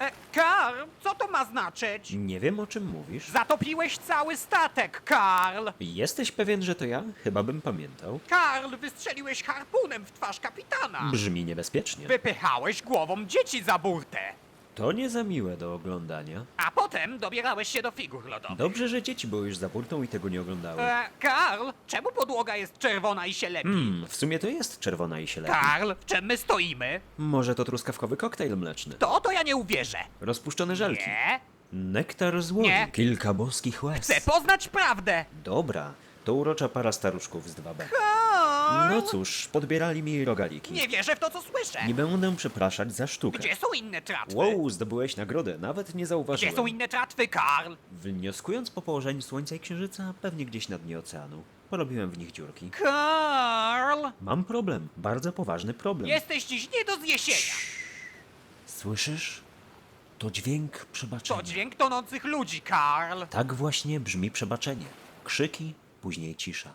E, Karl, co to ma znaczyć? Nie wiem o czym mówisz. Zatopiłeś cały statek, Karl! Jesteś pewien, że to ja? Chyba bym pamiętał. Karl, wystrzeliłeś harpunem w twarz kapitana! Brzmi niebezpiecznie. Wypychałeś głową dzieci za burtę! To nie za miłe do oglądania. A potem dobierałeś się do figur lodowych. Dobrze, że dzieci były już za burtą i tego nie oglądały. E, Karl, czemu podłoga jest czerwona i się lepi? Hmm, w sumie to jest czerwona i się lepi. Karl, w czym my stoimy? Może to truskawkowy koktajl mleczny. To to ja nie uwierzę. Rozpuszczone żelki. Nie, Nektar z łodzi. Nie. Kilka boskich łez. chcę poznać prawdę. Dobra, to urocza para staruszków z 2B. No cóż, podbierali mi rogaliki. Nie wierzę w to, co słyszę. Nie będę przepraszać za sztukę. Gdzie są inne tratwy? Wow, zdobyłeś nagrodę, nawet nie Gdzie zauważyłem. są inne tratwy, Karl? Wnioskując po położeniu Słońca i Księżyca, pewnie gdzieś na dnie oceanu. Porobiłem w nich dziurki. Karl! Mam problem, bardzo poważny problem. Jesteś dziś nie do zniesienia. Słyszysz? To dźwięk przebaczenia. To dźwięk tonących ludzi, Karl. Tak właśnie brzmi przebaczenie. Krzyki, później cisza.